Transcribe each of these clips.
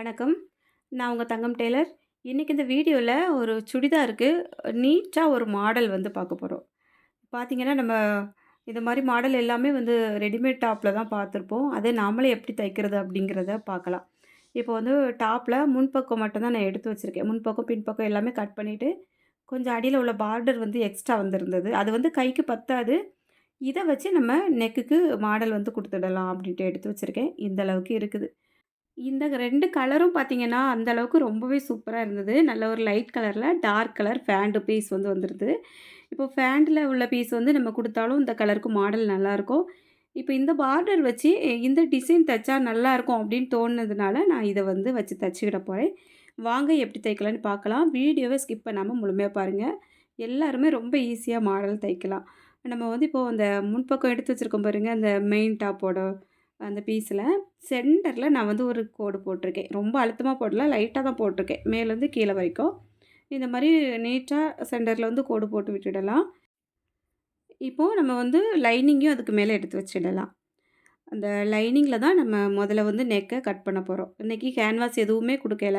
வணக்கம். நான் உங்கள் தங்கம் டெய்லர். இன்றைக்கி இந்த வீடியோவில் ஒரு சுடிதாருக்கு நீட்டாக ஒரு மாடல் வந்து பார்க்க போகிறோம் பார்த்தீங்கன்னா, நம்ம இந்த மாதிரி மாடல் எல்லாமே வந்து ரெடிமேட் டாப்பில் தான் பார்த்துருப்போம். அதே நாமளே எப்படி தைக்கிறது அப்படிங்கிறத பார்க்கலாம். இப்போ வந்து டாப்பில் முன்பக்கம் மட்டும்தான் நான் எடுத்து வச்சுருக்கேன் முன்பக்கம், பின்பக்கம் எல்லாமே கட் பண்ணிவிட்டு கொஞ்சம் அடியில் உள்ள பார்டர் வந்து எக்ஸ்ட்ரா வந்திருந்தது. அது வந்து கைக்கு பத்தாது. இதை வச்சு நம்ம நெக்குக்கு மாடல் வந்து கொடுத்துடலாம் அப்படின்ட்டு எடுத்து வச்சுருக்கேன் இந்த அளவுக்கு இருக்குது. இந்த ரெண்டு கலரும் பார்த்தீங்கன்னா, அந்த அளவுக்கு ரொம்பவே சூப்பராக இருந்தது. நல்ல ஒரு லைட் கலரில் டார்க் கலர் ஃபேண்டு பீஸ் வந்து வந்துருது. இப்போ ஃபேண்டில் உள்ள பீஸ் வந்து நம்ம கொடுத்தாலும் இந்த கலருக்கு மாடல் நல்லாயிருக்கும். இப்போ இந்த பார்டர் வச்சு இந்த டிசைன் தைச்சா நல்லாயிருக்கும் அப்படின்னு தோணுனதுனால, நான் இதை வந்து வச்சு தச்சுக்கிட போகிறேன் வாங்க எப்படி தைக்கலான்னு பார்க்கலாம். வீடியோவை ஸ்கிப் பண்ணாமல் முழுமையாக பாருங்க. எல்லாருமே ரொம்ப ஈஸியாக மாடல் தைக்கலாம். நம்ம வந்து இப்போ அந்த முன்பக்கம் எடுத்து வச்சிருக்கோம் பாருங்கள் அந்த மெயின் டாப்போட அந்த பீஸில் சென்டரில் நான் வந்து ஒரு கோடு போட்டிருக்கேன். ரொம்ப அழுத்தமாக போடல, லைட்டாக தான் போட்டிருக்கேன். மேலேருந்து கீழே வரைக்கும். இந்த மாதிரி நீட்டாக சென்டரில் வந்து கோடு போட்டு விட்டுடலாம். இப்போது நம்ம வந்து லைனிங்கையும் அதுக்கு மேலே எடுத்து வச்சிடலாம். அந்த லைனிங்கில் தான் நம்ம முதல்ல வந்து நெக்கை கட் பண்ண போகிறோம் இன்னைக்கு கேன்வாஸ் எதுவுமே கொடுக்கல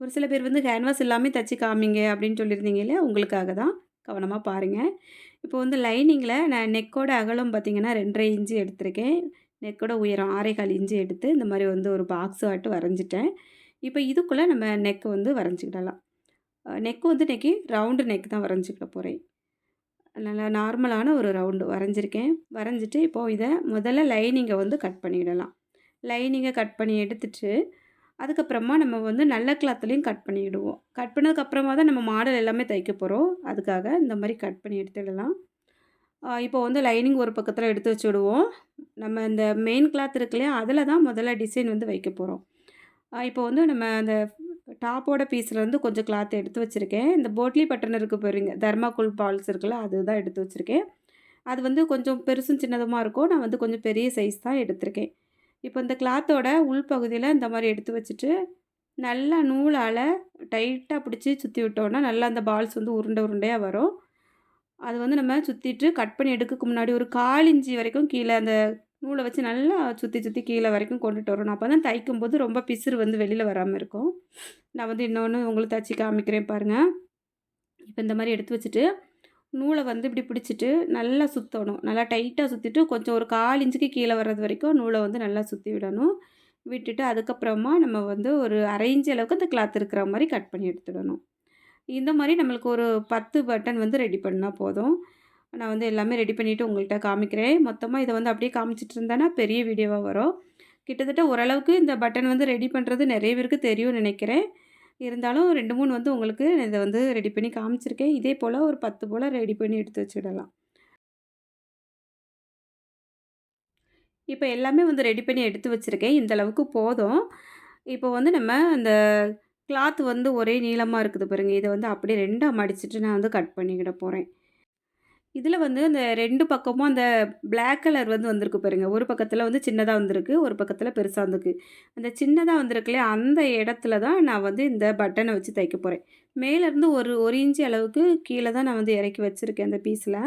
ஒரு சில பேர் வந்து கேன்வாஸ் இல்லாமல் தச்சு காமிங்க அப்படின்னு சொல்லியிருந்தீங்க இல்லையா? உங்களுக்காக தான். கவனமாக பாருங்கள் இப்போ வந்து லைனிங்கில் நான் நெக்கோட அகலம் பார்த்திங்கன்னா ரெண்டரை இன்ச்சு எடுத்திருக்கேன். நெக்கோட உயரம் ஆரைக்கால் இஞ்சி எடுத்து இந்த மாதிரி வந்து ஒரு பாக்ஸ் ஆட்டு வரைஞ்சிட்டேன். இப்போ இதுக்குள்ளே நம்ம நெக் வந்து வரைஞ்சிக்கிடலாம். நெக்கு வந்து இன்னைக்கு ரவுண்டு நெக் தான் வரைஞ்சிக்கிட போகிறேன் நல்லா நார்மலான ஒரு ரவுண்டு வரைஞ்சிருக்கேன். வரைஞ்சிட்டு இப்போது இதை முதல்ல லைனிங்கை வந்து கட் பண்ணிவிடலாம் லைனிங்கை கட் பண்ணி எடுத்துட்டு, அதுக்கப்புறமா நம்ம வந்து நல்ல கிளாத்துலேயும் கட் பண்ணிவிடுவோம் கட் பண்ணதுக்கப்புறமா தான் நம்ம மாடல் எல்லாமே தைக்க போகிறோம் அதுக்காக இந்த மாதிரி கட் பண்ணி எடுத்துடலாம். இப்போ வந்து லைனிங் ஒரு பக்கத்தில் எடுத்து வச்சுடுவோம். நம்ம இந்த மெயின் கிளாத் இருக்கு இல்லையா? அதில் தான் முதல்ல டிசைன் வந்து வைக்க போகிறோம் இப்போ வந்து நம்ம அந்த டாப்போட பீஸ்லேருந்து கொஞ்சம் கிளாத் எடுத்து வச்சுருக்கேன் இந்த போட்லி பட்டன் இருக்குது போகிறீங்க தர்மாக்குள் பால்ஸ் இருக்குல்ல, அதுதான் எடுத்து வச்சுருக்கேன் அது வந்து கொஞ்சம் பெருசும் சின்னதுமாக இருக்கும். நான் வந்து கொஞ்சம் பெரிய சைஸ் தான் எடுத்திருக்கேன். இப்போ இந்த கிளாத்தோட உள்பகுதியில் இந்த மாதிரி எடுத்து வச்சுட்டு, நல்லா நூலால் டைட்டாக பிடிச்சி சுற்றி விட்டோன்னா நல்லா அந்த பால்ஸ் வந்து உருண்டை உருண்டையாக வரும். அது வந்து நம்ம சுற்றிட்டு கட் பண்ணி எடுக்கக்கு முன்னாடி ஒரு கால் இஞ்சி வரைக்கும் கீழே அந்த நூலை வச்சு நல்லா சுற்றி சுற்றி கீழே வரைக்கும் கொண்டுட்டு வரணும். அப்போ தான் தைக்கும் போது ரொம்ப பிசுறு வந்து வெளியில் வராமல் இருக்கும். நான் வந்து இன்னொன்று உங்களுக்கு தச்சு காமிக்கிறேன் பாருங்கள் இப்போ இந்த மாதிரி எடுத்து வச்சுட்டு, நூலை வந்து இப்படி பிடிச்சிட்டு நல்லா சுத்தணும். நல்லா டைட்டாக சுற்றிட்டு கொஞ்சம் ஒரு 1/4 இன்ச்சுக்கு வர்றது வரைக்கும் நூலை வந்து நல்லா சுற்றி விடணும். விட்டுட்டு அதுக்கப்புறமா நம்ம வந்து ஒரு 1/2 அளவுக்கு அந்த கிளாத் இருக்கிற மாதிரி கட் பண்ணி எடுத்துடணும். இந்த மாதிரி நம்மளுக்கு ஒரு 10 பட்டன் வந்து ரெடி பண்ணால் போதும். நான் வந்து எல்லாமே ரெடி பண்ணிவிட்டு உங்கள்கிட்ட காமிக்கிறேன். மொத்தமாக இதை வந்து அப்படியே காமிச்சிட்டு இருந்தேன்னா பெரிய வீடியோவாக வரும். கிட்டத்தட்ட ஓரளவுக்கு இந்த பட்டன் வந்து ரெடி பண்ணுறது நிறைய பேருக்கு தெரியும்னு நினைக்கிறேன் இருந்தாலும் 2, 3 வந்து உங்களுக்கு இதை வந்து ரெடி பண்ணி காமிச்சிருக்கேன். இதே போல் ஒரு பத்து போல் ரெடி பண்ணி எடுத்து வச்சுடலாம். இப்போ எல்லாமே வந்து ரெடி பண்ணி எடுத்து வச்சிருக்கேன். இந்தளவுக்கு போதும். இப்போ வந்து நம்ம அந்த கிளாத் வந்து ஒரே நீளமாக இருக்குது பாருங்கள் இதை வந்து அப்படியே ரெண்டாக மடிச்சுட்டு நான் வந்து கட் பண்ணிக்கிட போகிறேன் இதில் வந்து அந்த ரெண்டு பக்கமும் அந்த பிளாக் கலர் வந்து வந்திருக்கு பாருங்கள் ஒரு பக்கத்தில் வந்து சின்னதாக வந்திருக்கு. ஒரு பக்கத்தில் பெருசாக வந்திருக்கு. அந்த சின்னதாக வந்திருக்கு அந்த இடத்துல தான் நான் வந்து இந்த பட்டனை வச்சு தைக்க போகிறேன் மேலேருந்து ஒரு 1 இன்ச் அளவுக்கு கீழே தான் நான் வந்து இறக்கி வச்சுருக்கேன் அந்த பீஸில்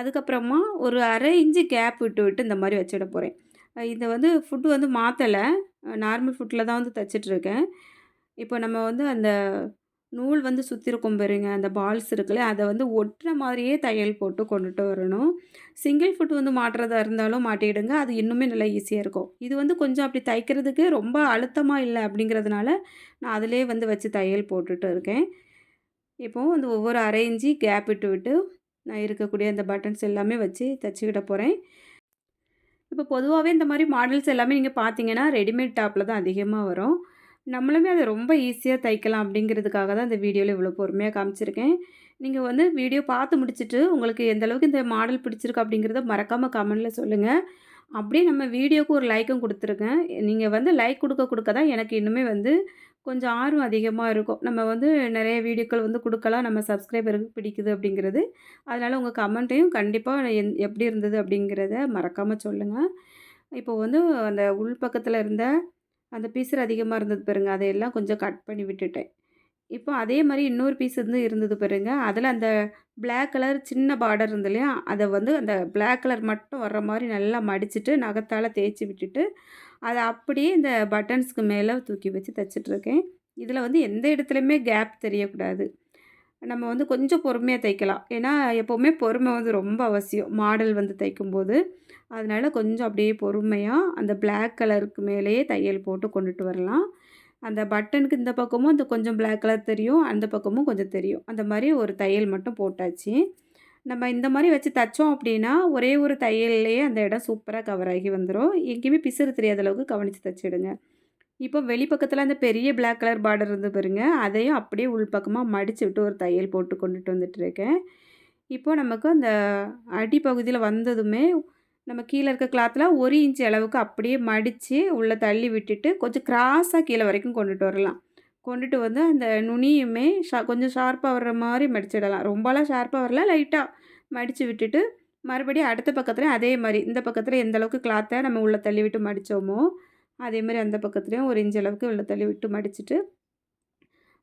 அதுக்கப்புறமா ஒரு அரை இஞ்சி கேப் விட்டு விட்டு இந்த மாதிரி வச்சிட போகிறேன் இதை வந்து ஃபுட்டு வந்து மாற்றலை நார்மல் ஃபுட்டில் தான் வந்து தச்சுட்டுருக்கேன். இப்போ நம்ம வந்து அந்த நூல் வந்து சுற்றிருக்கும் பாருங்க, அந்த பால்ஸ் இருக்குல்ல, அதை வந்து ஒட்டுற மாதிரியே தையல் போட்டு கொண்டுட்டு வரணும். சிங்கிள் ஃபுட் வந்து மாட்டுறதா இருந்தாலும் மாட்டிடுங்க. அது இன்னுமே நல்லா ஈஸியாக இருக்கும். இது வந்து கொஞ்சம் அப்படி தைக்கிறதுக்கு ரொம்ப அழுத்தமாக இல்லை அப்படிங்கிறதுனால, நான் அதிலே வந்து வச்சு தையல் போட்டுட்டு இருக்கேன். இப்போது வந்து ஒவ்வொரு 1/2 கேப் விட்டு விட்டு, நான் இருக்கக்கூடிய அந்த பட்டன்ஸ் எல்லாமே வச்சு தச்சுக்கிட போகிறேன் இப்போ பொதுவாகவே இந்த மாதிரி மாடல்ஸ் எல்லாமே நீங்கள் பார்த்தீங்கன்னா, ரெடிமேட் டாப்பில் தான் அதிகமாக வரும். நம்மளுமே அதை ரொம்ப ஈஸியாக தைக்கலாம் அப்படிங்கிறதுக்காக தான் இந்த வீடியோவில் இவ்வளோ பொறுமையாக காமிச்சிருக்கேன். நீங்கள் வந்து வீடியோ பார்த்து முடிச்சுட்டு, உங்களுக்கு எந்த அளவுக்கு இந்த மாடல் பிடிச்சிருக்கு அப்படிங்கிறத மறக்காமல் கமெண்டில் சொல்லுங்கள் அப்படியே நம்ம வீடியோவுக்கு ஒரு லைக்கும் கொடுத்துருக்கேன் நீங்கள் வந்து லைக் கொடுக்க கொடுக்க தான் எனக்கு இன்னுமே வந்து கொஞ்சம் ஆர்வம் அதிகமாக இருக்கும். நம்ம வந்து நிறைய வீடியோக்கள் வந்து கொடுக்கலாம் நம்ம சப்ஸ்கிரைபருக்கு பிடிக்குது அப்படிங்கிறது. அதனால் உங்கள் கமெண்ட்டையும் கண்டிப்பாக எப்படி இருந்தது அப்படிங்கிறத மறக்காமல் சொல்லுங்கள் இப்போ வந்து அந்த உள் பக்கத்தில் இருந்த அந்த பீஸர் அதிகமாக இருந்தது பாருங்க. அதையெல்லாம் கொஞ்சம் கட் பண்ணி விட்டுட்டேன். இப்போ அதே மாதிரி இன்னொரு பீஸ் வந்து இருந்தது பாருங்க. அதில் அந்த பிளாக் கலர் சின்ன பார்டர் இருந்தது இல்லையா? அதை வந்து அந்த பிளாக் கலர் மட்டும் வர்ற மாதிரி நல்லா மடிச்சுட்டு, நகத்தால் தேய்ச்சி விட்டுட்டு, அதை அப்படியே இந்த பட்டன்ஸ்க்கு மேலே தூக்கி வச்சு தைச்சிட்ருக்கேன் இதில் வந்து எந்த இடத்துலையுமே கேப் தெரியக்கூடாது. நம்ம வந்து கொஞ்சம் பொறுமையாக தைக்கலாம். ஏன்னா, எப்போவுமே பொறுமை வந்து ரொம்ப அவசியம். மாடல் வந்து தைக்கும்போது. அதனால் கொஞ்சம் அப்படியே பொறுமையாக அந்த பிளாக் கலருக்கு மேலேயே தையல் போட்டு கொண்டுட்டு வரலாம். அந்த பட்டனுக்கு இந்த பக்கமும் அந்த கொஞ்சம் பிளாக் கலர் தெரியும். அந்த பக்கமும் கொஞ்சம் தெரியும். அந்த மாதிரி ஒரு தையல் மட்டும் போட்டாச்சு. நம்ம இந்த மாதிரி வச்சு தைச்சோம் அப்படின்னா, ஒரே ஒரு தையல்லையே அந்த இடம் சூப்பராக கவர் ஆகி வந்துடும் எங்கேயுமே பிசுறு தெரியாத அளவுக்கு கவனித்து தைச்சிடுங்க இப்போ வெளிப்பக்கத்தில் அந்த பெரிய பிளாக் கலர் பார்டர் இருந்தது பாருங்க. அதையும் அப்படியே உள்பக்கமாக மடித்து விட்டு ஒரு தையல் போட்டு கொண்டுட்டு வந்துட்டுருக்கேன். இப்போ நமக்கு அந்த அடிப்பகுதியில் வந்ததுமே, நம்ம கீழே இருக்க கிளாத்தில் ஒரு இன்ச் அளவுக்கு அப்படியே மடித்து உள்ளே தள்ளி விட்டுட்டு, கொஞ்சம் கிராஸாக கீழே வரைக்கும் கொண்டுட்டு வரலாம். கொண்டுட்டு வந்து அந்த நுனியுமே ஷா கொஞ்சம் ஷார்ப்பாக வர்ற மாதிரி மடிச்சிடலாம். ரொம்பலாம் ஷார்ப்பாக வரல. லைட்டாக மடித்து விட்டுட்டு, மறுபடியும் அடுத்த பக்கத்தில் அதே மாதிரி இந்த பக்கத்தில் எந்த அளவுக்கு நம்ம உள்ளே தள்ளி விட்டு மடித்தோமோ அதே மாதிரி அந்த பக்கத்துலேயும் ஒரு இன்ச் அளவுக்கு உள்ள தள்ளி விட்டு மடிச்சுட்டு,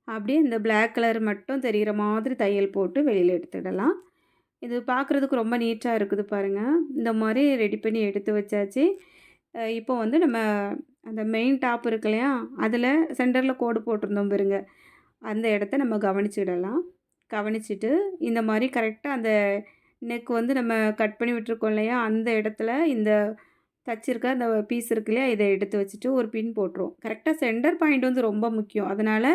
அப்படியே இந்த பிளாக் கலர் மட்டும் தெரிகிற மாதிரி தையல் போட்டு வெளியில் எடுத்துடலாம். இது பார்க்குறதுக்கு ரொம்ப நீட்டாக இருக்குது பாருங்கள் இந்த மாதிரி ரெடி பண்ணி எடுத்து வச்சாச்சு. இப்போ வந்து நம்ம அந்த மெயின் டாப் இருக்கு இல்லையா? அதில் சென்டரில் கோடு போட்டிருந்தோம் பாருங்க. அந்த இடத்த நம்ம கவனிச்சிடலாம். கவனிச்சுட்டு, இந்த மாதிரி கரெக்டாக அந்த நெக் வந்து நம்ம கட் பண்ணி விட்டுருக்கோம் இல்லையா? அந்த இடத்துல இந்த தச்சிருக்க அந்த பீஸ் இருக்கு இல்லையா? இதை எடுத்து வச்சுட்டு ஒரு பின் போட்டுருவோம். கரெக்டாக சென்டர் பாயிண்ட் வந்து ரொம்ப முக்கியம். அதனால்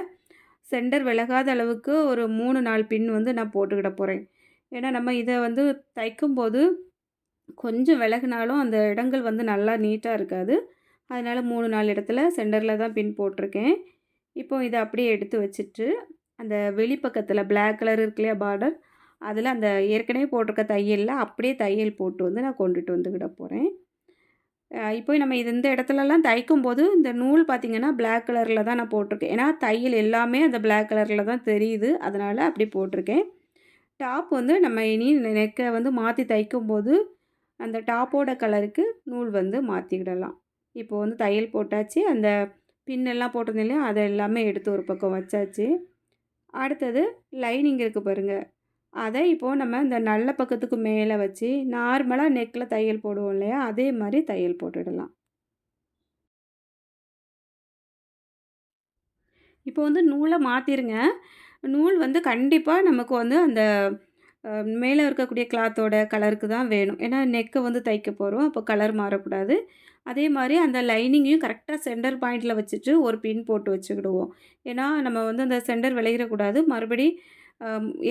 சென்டர் விலகாத அளவுக்கு ஒரு 3, 4 பின் வந்து நான் போட்டுக்கிட போகிறேன் ஏன்னா, நம்ம இதை வந்து தைக்கும்போது கொஞ்சம் விலகுனாலும் அந்த இடங்கள் வந்து நல்லா நீட்டாக இருக்காது. அதனால் மூணு நாலு இடத்துல சென்டரில் தான் பின் போட்டிருக்கேன். இப்போ இதை அப்படியே எடுத்து வச்சுட்டு, அந்த வெளிப்பக்கத்தில் பிளாக் கலர் இருக்கு இல்லையா பார்டர்? அதில் அந்த ஏற்கனவே போட்டிருக்க தையலில் அப்படியே தையல் போட்டு வந்து நான் கொண்டுட்டு வந்துக்கிட போகிறேன் இப்போ நம்ம இது இந்த இடத்துலலாம் தைக்கும் போது இந்த நூல் பார்த்திங்கன்னா பிளாக் கலரில் தான் நான் போட்டிருக்கேன். ஏன்னா, தையல் எல்லாமே அந்த பிளாக் கலரில் தான் தெரியுது. அதனால் அப்படி போட்டிருக்கேன். டாப் வந்து நம்ம இனி நெக்கை வந்து மாத்தி தைக்கும்போது, அந்த டாப்போட கலருக்கு நூல் வந்து மாற்றிக்கிடலாம் இப்போது வந்து தையல் போட்டாச்சு. அந்த பின்னெல்லாம் போட்டிருந்தேன் இல்லையா? அதை எல்லாமே எடுத்து ஒரு பக்கம் வச்சாச்சு. அடுத்தது லைனிங் இருக்குது பாருங்கள் அதை இப்போ நம்ம இந்த நல்ல பக்கத்துக்கு மேலே வச்சு, நார்மலாக நெக்கில் தையல் போடுவோம் இல்லையா? அதே மாதிரி தையல் போட்டுடலாம். இப்போ வந்து நூலை மாற்றிருங்க நூல் வந்து கண்டிப்பாக நமக்கு வந்து அந்த மேலே இருக்கக்கூடிய கிளாத்தோட கலருக்கு தான் வேணும். ஏன்னா, நெக்கை வந்து தைக்க போகிறோம் அப்போ கலர் மாறக்கூடாது. அதே மாதிரி அந்த லைனிங்கையும் கரெக்டாக சென்டர் பாயிண்ட்டில் வச்சுட்டு ஒரு பின் போட்டு வச்சுக்கிடுவோம். ஏன்னா, நம்ம வந்து அந்த சென்டர் விளையிடக்கூடாது மறுபடி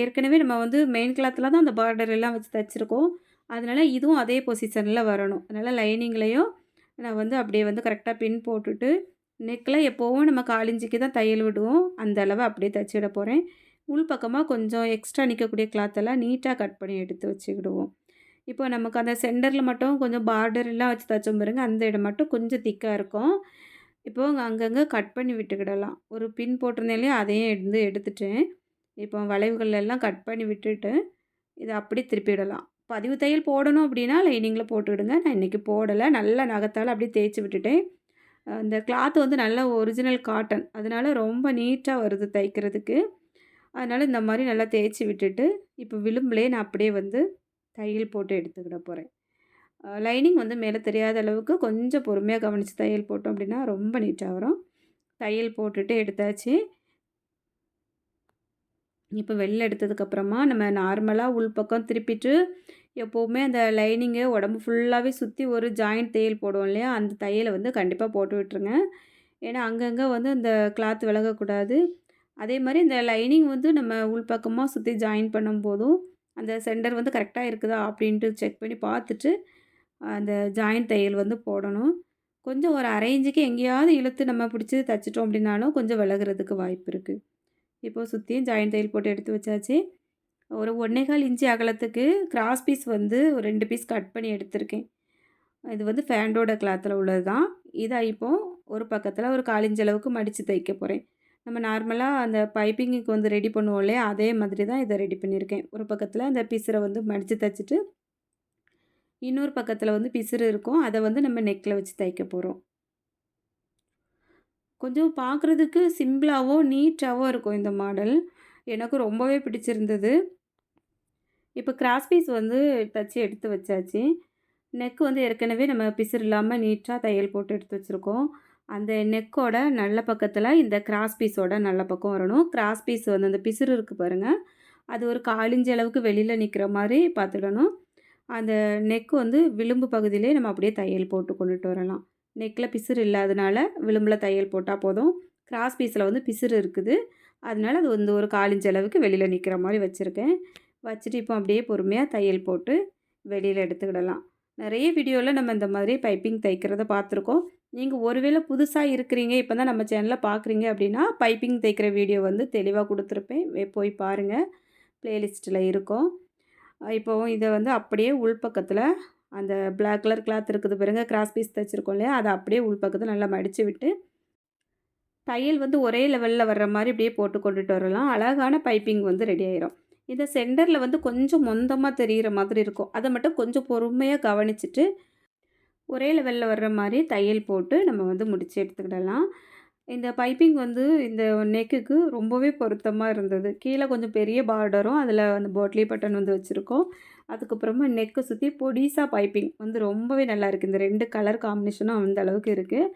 ஏற்கனவே நம்ம வந்து மெயின் கிளாத்தில் தான் அந்த பார்டர் எல்லாம் வச்சு தைச்சிருக்கோம் அதனால இதுவும் அதே பொசிஷனில் வரணும். அதனால் லைனிங்லேயும் நான் வந்து அப்படியே வந்து கரெக்டாக பின் போட்டுட்டு, நெக்கில் எப்போவும் நம்ம காலிஞ்சிக்கு தான் தையல் விடுவோம். அந்த அளவு அப்படியே தைச்சிட போகிறேன் உள் பக்கமாக கொஞ்சம் எக்ஸ்ட்ரா நிற்கக்கூடிய கிளாத்தெல்லாம் நீட்டாக கட் பண்ணி எடுத்து வச்சுக்கிடுவோம். இப்போ நமக்கு அந்த சென்டரில் மட்டும் கொஞ்சம் பார்டர் எல்லாம் வச்சு தைச்சோம் பாருங்க. அந்த இடம் மட்டும் கொஞ்சம் திக்காக இருக்கும். இப்போ அங்கங்கே கட் பண்ணி விட்டுக்கிடலாம். ஒரு பின் போட்டிருந்தேன் இல்லையா? அதையும் எடுத்து எடுத்துட்டேன். இப்போ வளைவுகள் எல்லாம் கட் பண்ணி விட்டுட்டு, இதை அப்படியே திருப்பிடலாம். பதிவு தையல் போடணும் அப்படின்னா, லைனிங்கில் போட்டுக்கிடுங்க. நான் இன்னைக்கு போடலை நல்லா நகத்தால் அப்படியே தேய்ச்சு விட்டுட்டேன். இந்த கிளாத் வந்து நல்ல ஒரிஜினல் காட்டன். அதனால ரொம்ப நீட்டாக வருது தைக்கிறதுக்கு. அதனால் இந்த மாதிரி நல்லா தேய்ச்சி விட்டுட்டு, இப்போ விளிம்புலேயே நான் அப்படியே வந்து தையல் போட்டு எடுத்துக்கிட போகிறேன் லைனிங் வந்து மேலே தெரியாத அளவுக்கு கொஞ்சம் பொறுமையாக கவனித்து தையல் போட்டோம் அப்படின்னா, ரொம்ப நீட்டாக வரும். தையல் போட்டுட்டு எடுத்தாச்சு. இப்போ வெளில எடுத்ததுக்கப்புறமா, நம்ம நார்மலாக உள்பக்கம் திருப்பிட்டு, எப்போவுமே அந்த லைனிங்கு உடம்பு ஃபுல்லாகவே சுற்றி ஒரு ஜாயிண்ட் தையல் போடுவோம் இல்லையா? அந்த தையலை வந்து கண்டிப்பாக போட்டு விட்டுருங்க. ஏன்னா, அங்கங்கே வந்து அந்த கிளாத் விலகக்கூடாது. அதே மாதிரி இந்த லைனிங் வந்து நம்ம உள்பக்கமாக சுற்றி ஜாயின் பண்ணும்போதும், அந்த சென்டர் வந்து கரெக்டாக இருக்குதா? அப்படின்ட்டு செக் பண்ணி பார்த்துட்டு, அந்த ஜாயிண்ட் தையல் வந்து போடணும். கொஞ்சம் ஒரு 1/2 இன்ச்சுக்கு எங்கேயாவது இழுத்து நம்ம பிடிச்சி தைச்சிட்டோம் அப்படின்னாலும், கொஞ்சம் விலகுறதுக்கு வாய்ப்பு இருக்குது இப்போது சுற்றியும் ஜாயிண்ட் தையல் போட்டு எடுத்து வச்சாச்சு. ஒரு 1 1/4 இன்ச்சு அகலத்துக்கு கிராஸ் பீஸ் வந்து ஒரு ரெண்டு பீஸ் கட் பண்ணி எடுத்திருக்கேன். இது வந்து ஃபேண்டோட கிளாத்தில் உள்ளது தான். இத இப்போது ஒரு பக்கத்தில் ஒரு காலிஞ்ச அளவுக்கு மடித்து தைக்க போகிறேன் நம்ம நார்மலாக அந்த பைப்பிங்குக்கு வந்து ரெடி பண்ணுவோம் இல்லையா? அதே மாதிரி தான் இதை ரெடி பண்ணியிருக்கேன். ஒரு பக்கத்தில் அந்த பிசுரை வந்து மடித்து தைச்சிட்டு இன்னொரு பக்கத்தில் வந்து பிசுறு இருக்கும். அதை வந்து நம்ம நெக்கில் வச்சு தைக்க போகிறோம் கொஞ்சம் பார்க்குறதுக்கு சிம்பிளாகவும் நீட்டாகவும் இருக்கும் இந்த மாடல். எனக்கு ரொம்பவே பிடிச்சிருந்தது. இப்போ கிராஸ் பீஸ் வந்து தச்சு எடுத்து வச்சாச்சு. நெக் வந்து ஏற்கனவே நம்ம பிசிறு இல்லாமல் நீட்டாக தையல் போட்டு எடுத்து வச்சுருக்கோம் அந்த நெக்கோட நல்ல பக்கத்தில் இந்த கிராஸ் பீஸோட நல்ல பக்கம் வரணும் கிராஸ் பீஸ் வந்து அந்த பிசிறு இருக்குது பாருங்கள் அது ஒரு காலிஞ்ச அளவுக்கு வெளியில் நிற்கிற மாதிரி பார்த்துடணும் அந்த நெக் வந்து விளிம்பு பகுதியிலே நம்ம அப்படியே தையல் போட்டு கொண்டுட்டு வரலாம் நெக்கில் பிசிறு இல்லாதனால விளிம்பில் தையல் போட்டால் போதும். கிராஸ் பீஸில் வந்து பிசிறு இருக்குது. அதனால அது வந்து ஒரு காலிஞ்ச அளவுக்கு வெளியில் நிற்கிற மாதிரி வச்சுருக்கேன். வச்சுட்டு இப்போ அப்படியே பொறுமையாக தையல் போட்டு வெளியில் எடுத்துக்கிடலாம். நிறைய வீடியோவில் நம்ம இந்த மாதிரி பைப்பிங் தைக்கிறத பார்த்துருக்கோம். நீங்கள் ஒருவேளை புதுசாக இருக்கிறீங்க இப்போ தான் நம்ம சேனலில் பார்க்குறீங்க அப்படின்னா பைப்பிங் தைக்கிற வீடியோ வந்து தெளிவாக கொடுத்துருப்பேன். போய் பாருங்கள் ப்ளேலிஸ்ட்டில் இருக்கும். இப்போவும் இதை வந்து அப்படியே உள்பக்கத்தில் அந்த பிளாக் கலர் கிளாத் இருக்குது பாருங்க கிராஸ் பீஸ் தைச்சிருக்கோம் இல்லையா? அதை அப்படியே உள்பக்கத்தில் நல்லா மடித்து விட்டு தையல் வந்து ஒரே லெவலில் வர்ற மாதிரி அப்படியே போட்டு கொண்டுட்டு வரலாம். அழகான பைப்பிங் வந்து ரெடி ஆயிரும். இந்த சென்டரில் வந்து கொஞ்சம் மொந்தமாக தெரிகிற மாதிரி இருக்கும். அதை மட்டும் கொஞ்சம் பொறுமையாக கவனிச்சிட்டு ஒரே லெவலில் வர்ற மாதிரி தையல் போட்டு நம்ம வந்து முடிச்சு எடுத்துக்கிடலாம். இந்த பைப்பிங் வந்து இந்த நெக்குக்கு ரொம்பவே பொருத்தமாக இருந்தது. கீழே கொஞ்சம் பெரிய பார்டரும் அதில் அந்த போட்லி பட்டன் வந்து வச்சுருக்கோம். அதுக்கப்புறமா நெக்கை சுற்றி பொடிசா பைப்பிங் வந்து ரொம்பவே நல்லா இருக்குது இந்த ரெண்டு கலர் காம்பினேஷனும் அந்த அளவுக்கு இருக்குது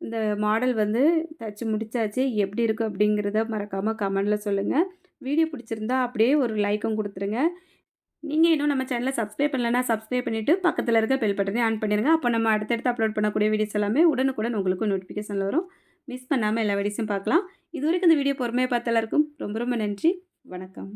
இந்த மாடல் வந்து தச்சு முடிச்சாச்சு. எப்படி இருக்குது அப்படிங்கிறத மறக்காமல் கமெண்டில் சொல்லுங்கள் வீடியோ பிடிச்சிருந்தா அப்படியே ஒரு லைக்கும் கொடுத்துருங்க. நீங்கள் இன்னும் நம்ம சேனலை சப்ஸ்கிரைப் பண்ணலன்னா சப்ஸ்கிரைப் பண்ணிவிட்டு பக்கத்தில் இருக்க பெல் பட்டனே ஆன் பண்ணிடுங்க அப்போ நம்ம அடுத்தடுத்து அப்லோட் பண்ணக்கூடிய வீடியோஸ் எல்லாமே உடனுக்குடன் உங்களுக்கு நோட்டிஃபிகேஷனில் வரும். மிஸ் பண்ணாமல் எல்லா வீடியோஸும் பார்க்கலாம். இது வரைக்கும் இந்த வீடியோ பொறுமையாக பார்த்த எல்லாருக்கும் ரொம்ப ரொம்ப நன்றி. வணக்கம்.